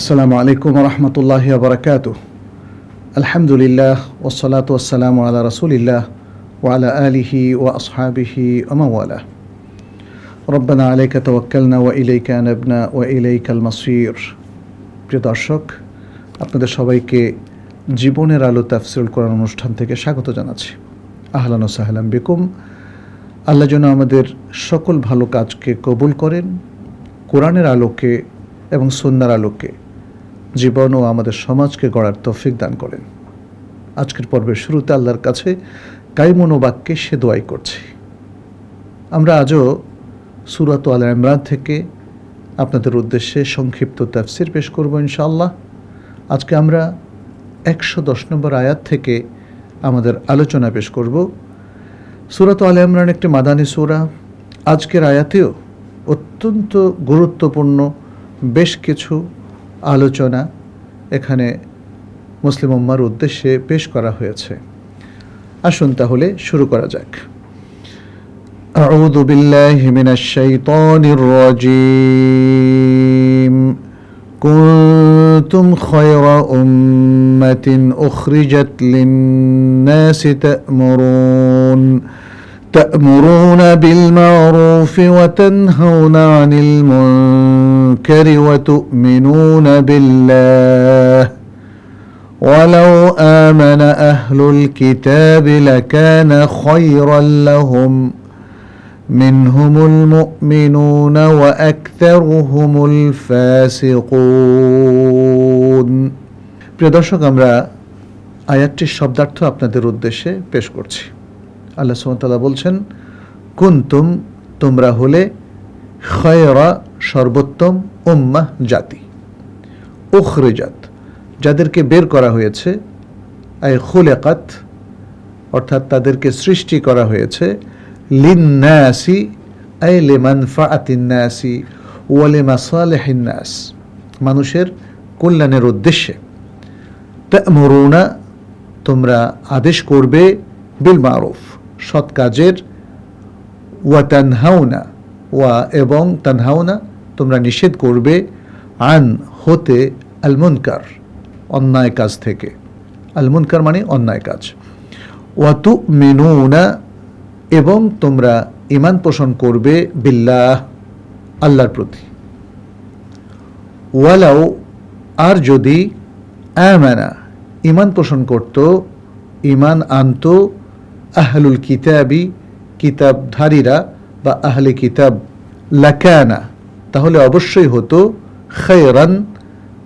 আসসালামু আলাইকুম রহমতুল্লাহ বরকাত আলহামদুলিল্লাহ ওসলাত ওসালাম আলা রসুলিল্লাহ আসহাবিহি ওমাওয়ালা রব্বানা আলাইকা তওয়াক্কালনা ওয়া ইলাইকা আনাবনা ওয়া ইলাইকাল মাসির। প্রিয় দর্শক, আপনাদের সবাইকে জীবনের আলো তাফসিল করার অনুষ্ঠান থেকে স্বাগত জানাচ্ছি। আহলান সাহলাম বেকুম। আল্লাহ যেন আমাদের সকল ভালো কাজকে কবুল করেন, কোরআনের আলোকে এবং সন্ন্যার আলোকে জীবন ও আমাদের সমাজকে গড়ার তৌফিক দান করেন। আজকের পর্বের শুরুতে আল্লাহর কাছে কাইমন বাক্যে সে দোয়াই করছি। আমরা আজও সুরাত আল ইমরান থেকে আপনাদের উদ্দেশ্যে সংক্ষিপ্ত তাফসির পেশ করব ইনশাআল্লাহ। আজকে আমরা একশো দশ নম্বর আয়াত থেকে আমাদের আলোচনা পেশ করব। সুরাত আল ইমরান একটি মাদানী সুরা। আজকের আয়াতেও অত্যন্ত গুরুত্বপূর্ণ বেশ কিছু আলোচনা এখানে মুসলিম উম্মার উদ্দেশ্যে পেশ করা হয়েছে আসুন তাহলে শুরু করা যাক أعوذ بالله من الشيطان الرجيم كنتم خير أمة أخرجت للناس تأمرون تأمرون بالمعروف وتنهون عن المنكر وتؤمنون بالله ولو آمن أهل الكتاب لكان خيرا لهم منهم المؤمنون وأكثرهم الفاسقون প্রিয় দর্শক আমরা আয়াতটির শব্দার্থ আপনাদের উদ্দেশ্যে পেশ করছি আল্লাহ সুমতাল্লাহ বলছেন, কুন্তুম, তোমরা হলে খয়রা সর্বোত্তম উম্মাহ জাতি। উখরিজাত, যাদেরকে বের করা হয়েছে, আই খুলেকাত, অর্থাৎ তাদেরকে সৃষ্টি করা হয়েছে, লিন্নাসি, আই লেমান ফাতিন্নাসি ওয়ালে মাসালেহিন্নাস মানুষের কল্যাণের উদ্দেশ্যে। মরুনা তোমরা আদেশ করবে বিল মারুফ। সৎ কাজের ওয়া তানহাউনা ওয়া এবং তানহাউনা, তোমরা নিষেধ করবে আন হতে আলমুনকার, অন্যায় কাজ থেকে। আলমুনকার মানে অন্যায় কাজ। ওয়াতু মেনুনা এবং তোমরা ইমান পোষণ করবে বিল্লাহ, আল্লাহর প্রতি। ওয়ালাও আর যদি আমানা ইমান পোষণ করত ইমান আনত আহলুল কিতাবি কিতাবধারীরা বা আহলে কিতাব লাকানা, তাহলে অবশ্যই হতো খৈরান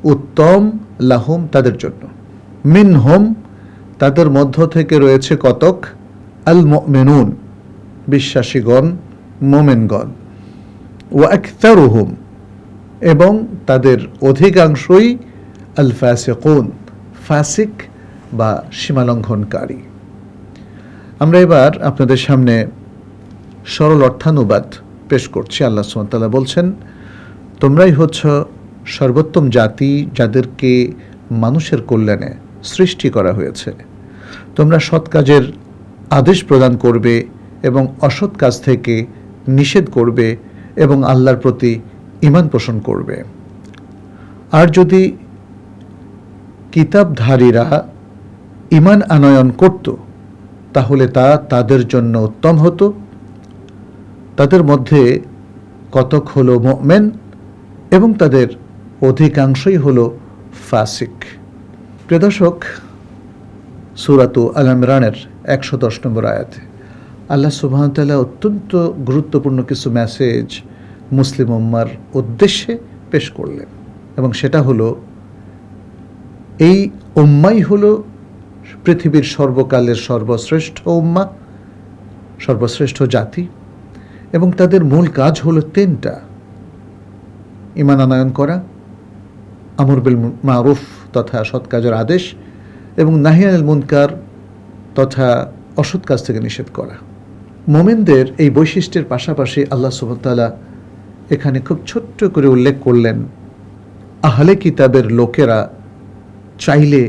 উত্তম লাহুম তাদের জন্য। মিনহম, তাদের মধ্য থেকে রয়েছে কতক? আল মেনুন বিশ্বাসীগণ, মোমেনগণ। ও আখতারুহুম এবং তাদের অধিকাংশই আল ফাসিকুন, ফাসিক বা সীমালঙ্ঘনকারী। আমরা এবার আপনাদের সামনে সরল অর্থানুবাদ পেশ করছি। আল্লাহ সুমতাল্লাহ বলছেন, তোমরাই হচ্ছ সর্বোত্তম জাতি যাদেরকে মানুষের কল্যাণে সৃষ্টি করা হয়েছে। তোমরা সৎ কাজের আদেশ প্রদান করবে এবং অসৎ কাজ থেকে নিষেধ করবে এবং আল্লাহর প্রতি ইমান পোষণ করবে। আর যদি কিতাবধারীরা ইমান আনয়ন করত তাহলে তা তাদের জন্য উত্তম হতো। তাদের মধ্যে কতক হল মোমেন এবং তাদের অধিকাংশই হল ফাসিক। প্রিয় দর্শক, সুরাতু আল ইমরানের একশো দশ নম্বর আয়াতে আল্লাহ সুবাহতাল্লাহ অত্যন্ত গুরুত্বপূর্ণ কিছু মেসেজ মুসলিম উম্মার উদ্দেশ্যে পেশ করলেন এবং সেটা হলো, এই উম্মাই হলো পৃথিবীর সর্বকালের সর্বশ্রেষ্ঠ উম্মা, সর্বশ্রেষ্ঠ জাতি, এবং তাদের মূল কাজ হলো তিনটা। ইমান আনায়ন করা, আমর বিল মারুফ তথা সৎ কাজের আদেশ, এবং নাহিয়াল মুনকার তথা অসৎ কাজ থেকে নিষেধ করা। মোমেনদের এই বৈশিষ্ট্যের পাশাপাশি আল্লাহ সুবতালা এখানে খুব ছোট্ট করে উল্লেখ করলেন, আহলে কিতাবের লোকেরা চাইলে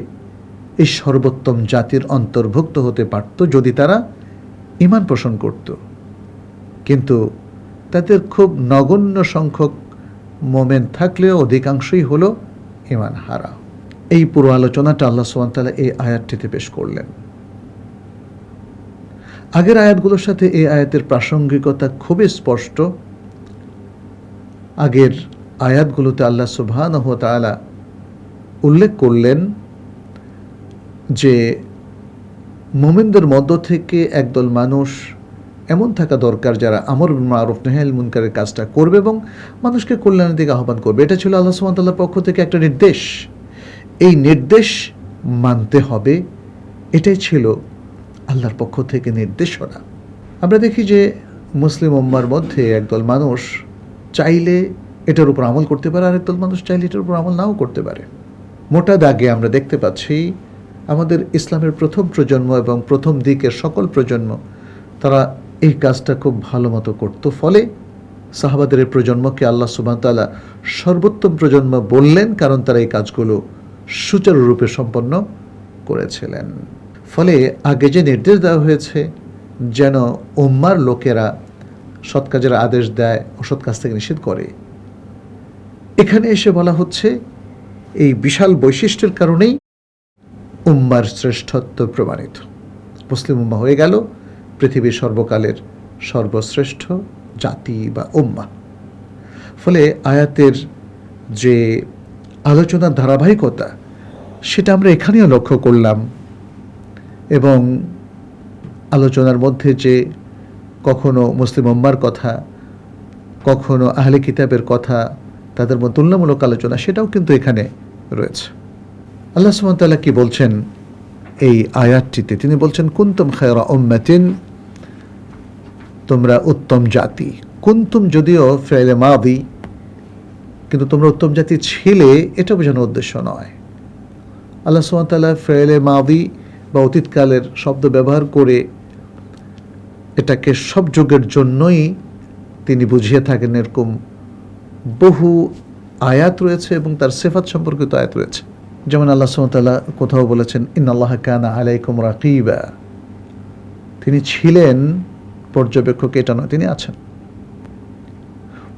এই সর্বোত্তম জাতির অন্তর্ভুক্ত হতে পারত যদি তারা ইমান পোষণ করত। কিন্তু তাদের খুব নগণ্য সংখ্যক মোমেন থাকলেও অধিকাংশই হলো ইমান হারা এই পুরো আলোচনাটা আল্লাহ সুবাহতাল্লাহ এই আয়াতটিতে পেশ করলেন। আগের আয়াতগুলোর সাথে এই আয়াতের প্রাসঙ্গিকতা খুবই স্পষ্ট। আগের আয়াতগুলোতে আল্লাহ সুবহান তালা উল্লেখ করলেন যে মোমেনদের মধ্য থেকে একদল মানুষ এমন থাকা দরকার যারা আমর মারুফ নেহেল মুনকারের কাজটা করবে এবং মানুষকে কল্যাণের দিকে আহ্বান করবে। এটা ছিল আল্লাহ সুমতাল্লাহর পক্ষ থেকে একটা নির্দেশ। এই নির্দেশ মানতে হবে। এটাই ছিল আল্লাহর পক্ষ থেকে নির্দেশনা। আমরা দেখি যে মুসলিম উম্মার মধ্যে একদল মানুষ চাইলে এটার উপর আমল করতে পারে আর একদল মানুষ চাইলে এটার উপর আমল নাও করতে পারে। মোটা দাগে আমরা দেখতে পাচ্ছি আমাদের ইসলামের প্রথম প্রজন্ম এবং প্রথম দিকের সকল প্রজন্ম, তারা এই কাজটা খুব ভালো মতো করতো। ফলে সাহাবাদের এই প্রজন্মকে আল্লাহ সুবাহতাল্লাহ সর্বোত্তম প্রজন্ম বললেন, কারণ তারা এই কাজগুলো সুচারুরূপে সম্পন্ন করেছিলেন। ফলে আগে যে নির্দেশ দেওয়া হয়েছে যেন উম্মার লোকেরা সৎ কাজের আদেশ দেয়, অসৎ কাজ থেকে নিষেধ করে, এখানে এসে বলা হচ্ছে এই বিশাল বৈশিষ্ট্যের কারণেই উম্মার শ্রেষ্ঠত্ব প্রমাণিত। মুসলিম উম্মা হয়ে গেল, পৃথিবীর সর্বকালের সর্বশ্রেষ্ঠ জাতি বা উম্মা। ফলে আয়াতের যে আলোচনার ধারাবাহিকতা, সেটা আমরা এখানেও লক্ষ্য করলাম এবং আলোচনার মধ্যে যে কখনো মুসলিম উম্মার কথা, কখনো আহলে কিতাবের কথা, তাদের মধ্যে তুলনামূলক আলোচনা, সেটাও কিন্তু এখানে রয়েছে। আল্লাহ সুমতাল্লাহ কি বলছেন এই আয়াতটিতে? তিনি বলছেন, কুন্তুম খায়রা উম্মাতিন, তোমরা উত্তম জাতি। কুন্তুম যদিও ফেলে মাদি, কিন্তু তোমরা উত্তম জাতি ছিলে এটা বোঝানোর উদ্দেশ্য নয়। আল্লাহ সুমতাল্লাহ ফেলে মাদি বা অতীতকালের শব্দ ব্যবহার করে এটাকে সব যুগের জন্যই তিনি বুঝিয়ে থাকেন এরকম বহু আয়াত রয়েছে এবং তার সেফাত সম্পর্কিত আয়াত রয়েছে। যেমন আল্লাহ সুমতাল্লাহ কোথাও বলেছেন ইন আল্লাহ কানা আলাইকুম রাকিবা। তিনি ছিলেন পর্যবেক্ষক, এটা নয়, তিনি আছেন।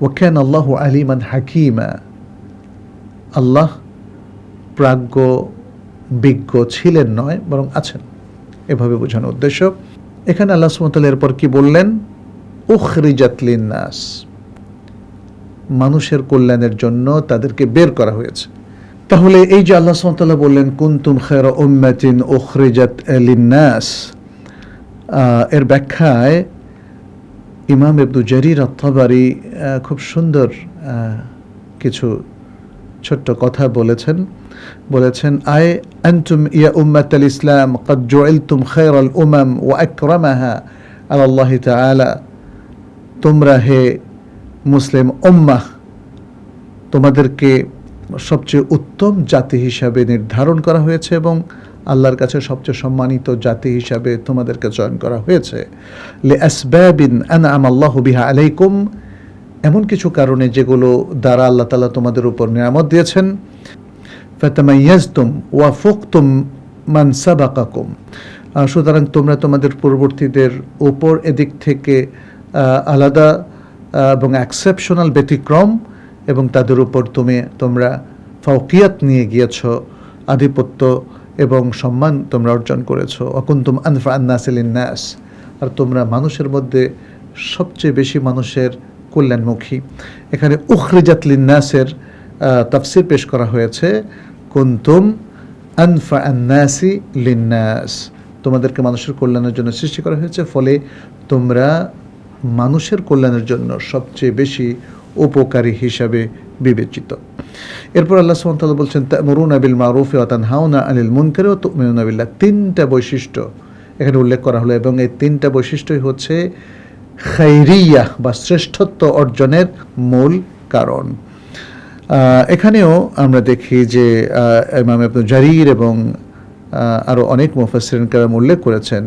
ওখান আল্লাহ আলিমান হাকিমা। আল্লাহ প্রাজ্ঞ, বিজ্ঞ ছিলেন নয়, বরং আছেন। এভাবে বোঝানোর উদ্দেশ্য। এখানে আল্লাহ সুমতাল্লাহ এরপর কি বললেন? উখরিজাতলিন নাস মানুষের কল্যাণের জন্য তাদেরকে বের করা হয়েছে। তাহলে এই যে আল্লাহ সাল্লাহ বললেন, কুন্তুম খের উম্মাতিন ওখরেজাত লিন্নাস এর ব্যাখ্যায় ইমাম ইবদু জারির আত্মাবারি খুব সুন্দর কিছু ছোট্ট কথা বলেছেন। বলেছেন, আয় আন্তুম ইয়া উম্মাত আল ইসলাম, কদ জুইলতুম খের আল উমাম ও আকরামাহা আল্লাহ তালা তোমরা হে মুসলিম উম্মাহ, তোমাদেরকে সবচেয়ে উত্তম জাতি হিসাবে নির্ধারণ করা হয়েছে এবং আল্লাহর কাছে সবচেয়ে সম্মানিত জাতি হিসাবে তোমাদেরকে চয়ন করা হয়েছে। লে বিহা আলাইকুম। এমন কিছু কারণে যেগুলো দ্বারা আল্লাহ তালা তোমাদের উপর নিয়ামত দিয়েছেন। ফাতামাইয়াজতুম ওয়া ফুকতুম মান সাবাকাকুম। সুতরাং তোমরা তোমাদের পূর্ববর্তীদের উপর এদিক থেকে আলাদা এবং অ্যাকসেপশনাল ব্যতিক্রম এবং তাদের উপর তুমি, তোমরা ফৌকিয়াত নিয়ে গিয়েছ, আধিপত্য এবং সম্মান তোমরা অর্জন করেছ। অকুন্তুম আনফা আন্নাসিলিন নাস আর তোমরা মানুষের মধ্যে সবচেয়ে বেশি মানুষের কল্যাণমুখী। এখানে উখরিজাত লিন্নাসের তাফসির পেশ করা হয়েছে, কুন্তুম আনফা আন্নাসি লিন্নাস। তোমাদেরকে মানুষের কল্যাণের জন্য সৃষ্টি করা হয়েছে, ফলে তোমরা মানুষের কল্যাণের জন্য সবচেয়ে বেশি উপকারী হিসাবে বিবেচিত। এরপর আল্লাহ সুমতাল্লাহ বলছেন মরুন আবিল মারুফে অতান হাউনা আনিল মুনকারে ও তুমিনুন আবিল্লাহ তিনটা বৈশিষ্ট্য এখানে উল্লেখ করা হলো এবং এই তিনটা বৈশিষ্ট্যই হচ্ছে খাইরিয়া বা শ্রেষ্ঠত্ব অর্জনের মূল কারণ। এখানেও আমরা দেখি যে ইমাম আব্দুল জারির এবং আরও অনেক মুফাসরিন কারাম উল্লেখ করেছেন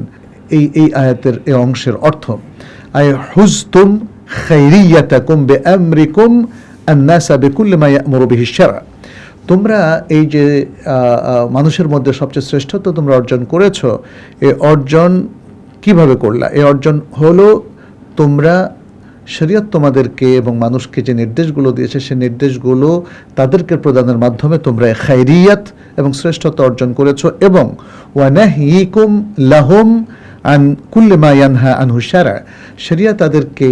এই এই আয়াতের, এই অংশের অর্থ। আয় হুজতুম খাইরিয়াতাকুম বে আমরিকুম আন্নাসা বিকুল্লি মা ইয়ামুরু বিহি শারআ তোমরা এই যে মানুষের মধ্যে সবচেয়ে শ্রেষ্ঠত্ব তোমরা অর্জন করেছ এই অর্জন কীভাবে করলা? এই অর্জন হলো তোমরা শরীয়ত তোমাদেরকে এবং মানুষকে যে নির্দেশগুলো দিয়েছে, সে নির্দেশগুলো তাদেরকে প্রদানের মাধ্যমে তোমরা খাইরিয়াত এবং শ্রেষ্ঠতা অর্জন করেছ এবং ওয়ানাহিকুম লাহুম আন কুল্লে মা ইয়ানহা আনহু শারা শরিয়া তাদেরকে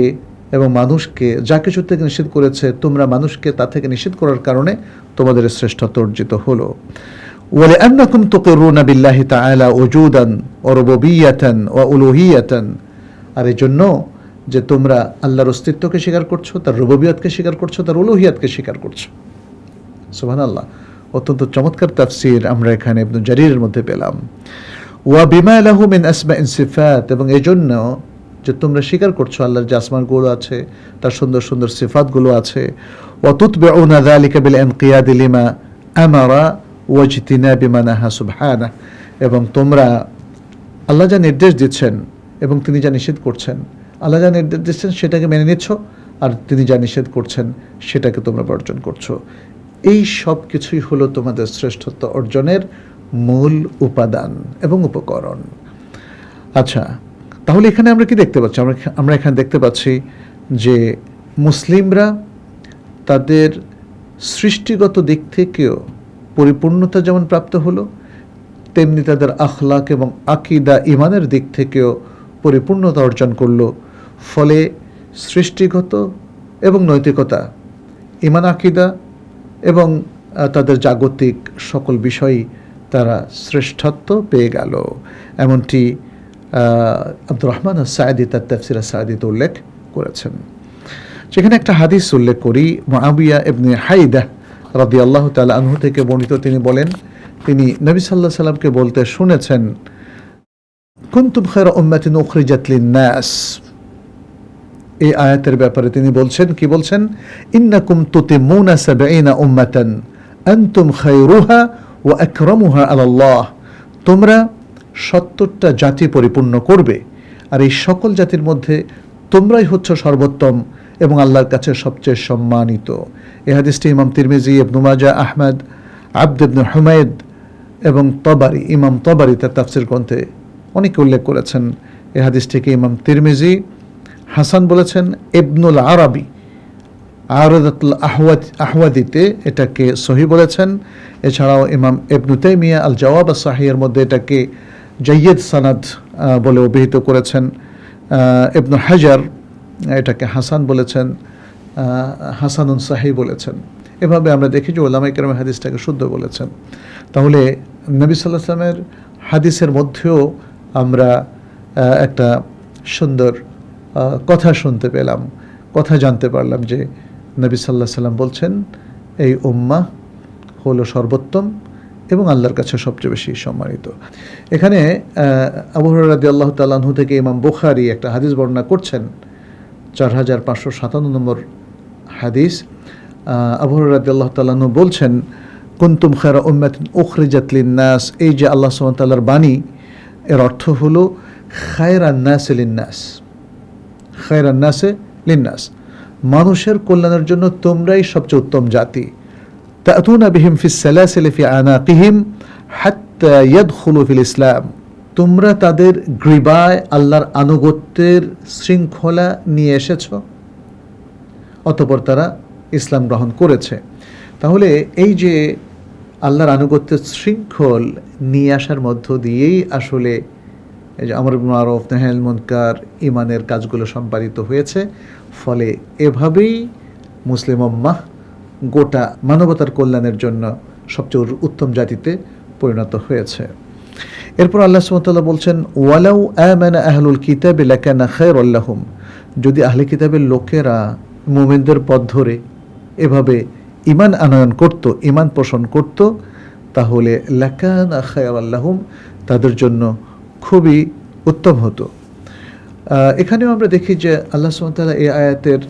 এবং মানুষকে যা কিছু থেকে নিষেধ করেছে তোমরা মানুষকে তা থেকে নিষেধ করার কারণে তোমাদের শ্রেষ্ঠত্ব অর্জিত হলো ولأنكم تقرون بالله تعالى وجودا وربوبية وألوهية আর এই জন্য যে তোমরা আল্লাহর অস্তিত্বকে স্বীকার করছো তার রুববিয়তকে স্বীকার করছো তার উলুহিয়াতকে স্বীকার করছো সুবহান আল্লাহ অত্যন্ত চমৎকার তাফসির আমরা এখানে ইবনু জারিরের মধ্যে পেলাম ওয়া বিমা লাহু মিন আসমা সিফাত এবং এই জন্য যে তোমরা স্বীকার করছ আল্লাহর যে আসমানগুলো আছে, তার সুন্দর সুন্দর সিফাতগুলো আছে। ওয়া তুতবিউনা যালিকা বিল ইনকিয়াদ লিমা আমারা ওয়াজতিনা নাহা সুবহানাহ এবং তোমরা আল্লাহ যা নির্দেশ দিচ্ছেন এবং তিনি যা নিষেধ করছেন, আল্লাহ যা নির্দেশ দিচ্ছেন সেটাকে মেনে নিচ্ছ, আর তিনি যা নিষেধ করছেন সেটাকে তোমরা বর্জন করছ। এই সব কিছুই হলো তোমাদের শ্রেষ্ঠত্ব অর্জনের মূল উপাদান এবং উপকরণ। আচ্ছা তাহলে এখানে আমরা কি দেখতে পাচ্ছি? আমরা আমরা এখানে দেখতে পাচ্ছি যে মুসলিমরা তাদের সৃষ্টিগত দিক থেকেও পরিপূর্ণতা যেমন প্রাপ্ত হলো, তেমনি তাদের আখলাক এবং আকিদা ইমানের দিক থেকেও পরিপূর্ণতা অর্জন করল। ফলে সৃষ্টিগত এবং নৈতিকতা ইমান আকিদা এবং তাদের জাগতিক সকল বিষয়ই তারা শ্রেষ্ঠত্ব পেয়ে গেল। এমনটি আব্দুর রহমান সায়দি তার তাফসিরা সায়দিতে উল্লেখ করেছেন। সেখানে একটা হাদিস উল্লেখ করি, মুআবিয়া ইবনে হাইদা রাদি আল্লাহ তালা আনহু থেকে বর্ণিত তিনি বলেন, তিনি নবী সাল্লাহ সাল্লামকে বলতে শুনেছেন, কুন্তুম খায়রা উম্মাতিন উখরিজাত লিন-নাস। এই আয়াতের ব্যাপারে তিনি বলছেন, কি বলছেন? ইন্নাকুম তুতিমুনা সাবঈনা উম্মাতান, আনতুম খায়রুহা ওয়া আকরামুহা আলাল্লাহ। তোমরা সত্তরটা জাতি পরিপূর্ণ করবে। আর এই সকল জাতির মধ্যে তোমরাই হচ্ছ সর্বোত্তম এবং আল্লাহর কাছে সবচেয়ে সম্মানিত। এ হাদিসটি ইমাম তিরমিজি, ইবনু আহমেদ, আব্দ হুমায়দ এবং তবারি, ইমাম তবারি তার তাফসির গ্রন্থে অনেকে উল্লেখ করেছেন। এ হাদিসটিকে ইমাম তিরমিজি, হাসান বলেছেন, ইবনুল আরবি আরদাতুল আহওয়াদ, আহওয়াদিতে এটাকে সহি বলেছেন। এছাড়াও ইমাম ইবনু তাইমিয়া আল জওয়াব সাহিয়ের মধ্যে এটাকে জৈয়দ সানাদ বলে অভিহিত করেছেন। আহ, ইবনু হাজার এটাকে হাসান বলেছেন হাসানুন সাহি বলেছেন। এভাবে আমরা দেখি যে ওলামাই কেরাম হাদিসটাকে শুদ্ধ বলেছেন। তাহলে নবী সাল্লাহ সাল্লামের হাদিসের মধ্যেও আমরা একটা সুন্দর কথা শুনতে পেলাম কথা জানতে পারলাম যে নবী সাল্লাহ সাল্লাম বলছেন এই উম্মা হলো সর্বোত্তম এবং আল্লাহর কাছে সবচেয়ে বেশি সম্মানিত। এখানে আবু রাদি আল্লাহ তাল্লাহু থেকে ইমাম বুখারি একটা হাদিস বর্ণনা করছেন, চার হাজার পাঁচশো সাতান্ন নম্বর হাদিস। আবু রাদি আল্লাহ তাল্লাহু বলছেন, কুন্তুম খারা উম্মাতিন উখরিজাতলিন নাস এই যে আল্লাহ সুবহানাহু বাণী, এর অর্থ হলো, খায়রান নাস লিন্নাস। খায়রান নাসে লিন্নাস। মানুষের কল্যাণের জন্য তোমরাই সবচেয়ে উত্তম জাতি। তাতুনা বিহিম ফিস সালাসিল ফি আনাকিহিম হাত্তা ইয়াদখুলু ফিল ইসলাম। তোমরা তাদের গ্রীবায় আল্লাহর আনুগত্যের শৃঙ্খলা নিয়ে এসেছ, অতপর তারা ইসলাম গ্রহণ করেছে। তাহলে এই যে আল্লাহর আনুগত্যের শৃঙ্খল নিয়ে আসার মধ্য দিয়েই আসলে আমর মারুফ নাহিল মুনকার ইমানের কাজগুলো সম্পাদিত হয়েছে। ফলে এভাবেই মুসলিম উম্মাহ গোটা মানবতার কল্যাণের জন্য সবচেয়ে উত্তম জাতিতে পরিণত হয়েছে। এরপর আল্লাহ সুমতাল্লাহ বলছেন, ওয়ালাউ আমানা আহলুল কিতাব লাকানা খায়রুল্লাহুম যদি আহলে কিতাবের লোকেরা মুমিনদের পথ ধরে এভাবে ইমান আনয়ন করত ইমান পোষণ করত, তাহলে লাকানা খায়রুল্লাহুম তাদের জন্য খুবই উত্তম হতো। এখানেও আমরা দেখি যে আল্লাহ সুমতাল্লাহ এই আয়াতের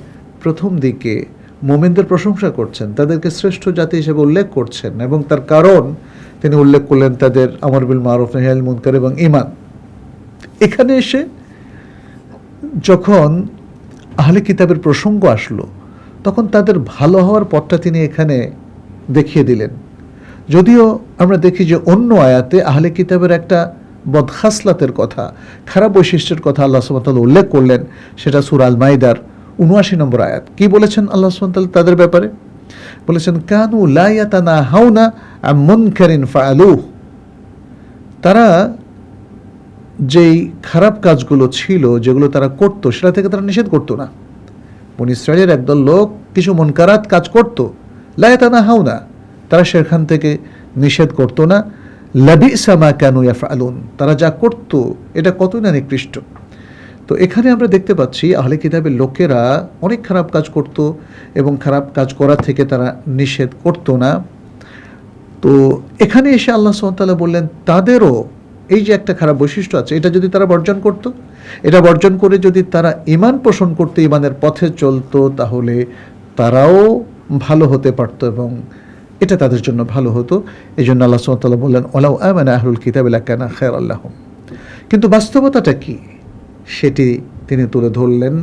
প্রথম দিকে মোমেনদের প্রশংসা করছেন, তাদেরকে শ্রেষ্ঠ জাতি হিসেবে উল্লেখ করছেন এবং তার কারণ তিনি উল্লেখ করলেন তাদের আমর বিল মারুফ নেহাল মুনকার এবং ইমান এখানে এসে যখন আহলে কিতাবের প্রসঙ্গ আসলো, তখন তাদের ভালো হওয়ার পথটা তিনি এখানে দেখিয়ে দিলেন। যদিও আমরা দেখি যে অন্য আয়াতে আহলে কিতাবের একটা বদখাসলাতের কথা, খারাপ বৈশিষ্ট্যের কথা আল্লাহ সুবহানাহু উল্লেখ করলেন, সেটা সূরা আল মাইদার উনআশি নম্বর আয়াত। কি বলেছেন আল্লাহ সুবহানাহু তাদের ব্যাপারে? বলেছেন, কানু লা ইয়াতানাহাউনা আম মুনকারিন ফাআলুহ। তারা যেই খারাপ কাজগুলো ছিল, যেগুলো তারা করতো, সেটা থেকে তারা নিষেধ করতো না। বনি ইসরায়েলের একদল লোক কিছু মনকারাত কাজ করতো। লায়াতানা হাও না তারা সেখান থেকে নিষেধ করতো না। লাবি সামা কেন আলুন তারা যা করতো, এটা কতই না নিকৃষ্ট। তো এখানে আমরা দেখতে পাচ্ছি আহলে কিতাবের লোকেরা অনেক খারাপ কাজ করত এবং খারাপ কাজ করা থেকে তারা নিষেধ করতো না। তো এখানে এসে আল্লাহ সাল্লাহ বললেন, তাদেরও এই যে একটা খারাপ বৈশিষ্ট্য আছে, এটা যদি তারা বর্জন করত, এটা বর্জন করে যদি তারা ইমান পোষণ করতে ইমানের পথে চলতো, তাহলে তারাও ভালো হতে পারতো এবং এটা তাদের জন্য ভালো হতো। এই জন্য আল্লাহ সাল্লাহ বললেন ওলাউ আমান আহরুল কিতাবিল্লা কেনা খের আল্লাহ কিন্তু বাস্তবতাটা কি? সেটি তিনি তুলে ধরলেন।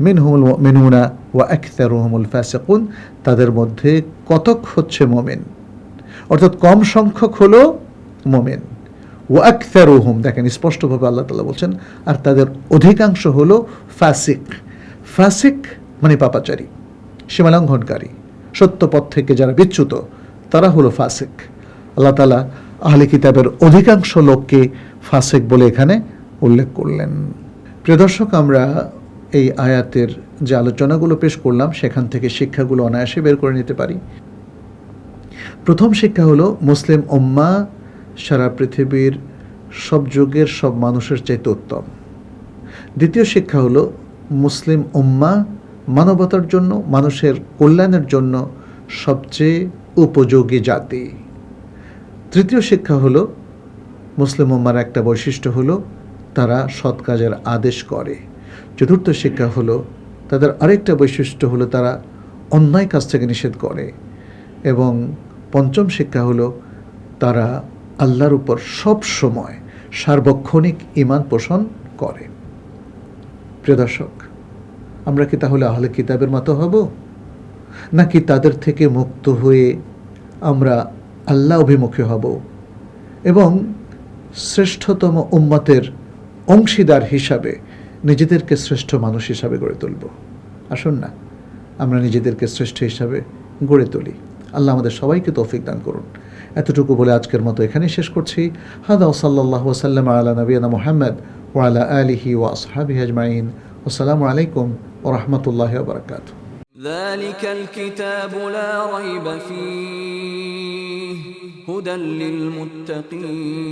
মিনহুমুল মিনহুনা ওয়া আখতারুহুমুল ফাসিকুন, তাদের মধ্যে কতক হচ্ছে মোমেন? অর্থাৎ কম সংখ্যক হলো মোমেন। ও আখতারুহুম দেখেন স্পষ্টভাবে আল্লাহ তালা বলছেন, আর তাদের অধিকাংশ হলো ফাসিক। ফাসিক মানে পাপাচারী, সীমালঙ্ঘনকারী সত্য পথ থেকে যারা বিচ্যুত, তারা হলো ফাসিক। আল্লাহ তালা আহলে কিতাবের অধিকাংশ লোককে ফাসিক বলে এখানে উল্লেখ করলেন। প্রিয় দর্শক, আমরা এই আয়াতের যে আলোচনাগুলো পেশ করলাম, সেখান থেকে শিক্ষাগুলো অনায়াসে বের করে নিতে পারি। প্রথম শিক্ষা হলো, মুসলিম উম্মা সারা পৃথিবীর সব যুগের সব মানুষের চাইতে উত্তম। দ্বিতীয় শিক্ষা হলো, মুসলিম উম্মা মানবতার জন্য, মানুষের কল্যাণের জন্য সবচেয়ে উপযোগী জাতি। তৃতীয় শিক্ষা হলো, মুসলিম উম্মার একটা বৈশিষ্ট্য হলো তারা সৎ কাজের আদেশ করে। চতুর্থ শিক্ষা হলো, তাদের আরেকটা বৈশিষ্ট্য হলো তারা অন্যায় কাজ থেকে নিষেধ করে। এবং পঞ্চম শিক্ষা হলো, তারা আল্লাহর উপর সব সময় সার্বক্ষণিক ইমান পোষণ করে। প্রিয় দর্শক, আমরা কি তাহলে আহলে কিতাবের মতো হব? নাকি তাদের থেকে মুক্ত হয়ে আমরা আল্লাহ অভিমুখী হব? এবং শ্রেষ্ঠতম উম্মতের অংশীদার হিসাবে নিজেদেরকে শ্রেষ্ঠ মানুষ হিসাবে গড়ে তুলব আসুন না আমরা নিজেদেরকে শ্রেষ্ঠ হিসাবে গড়ে তুলি আল্লাহ আমাদের সবাইকে তৌফিক দান করুন এতটুকু বলে আজকের মতো এখানেই শেষ করছি হাদা সাল্লাহ ওসাল্লাম আলা নবীনা মোহাম্মদ ওয়ালা আলিহি ওয়া আসহাবি আজমাইন আসসালামু আলাইকুম ও রহমতুল্লাহ বারকাত ذلك الكتاب لا ريب فيه هدى للمتقين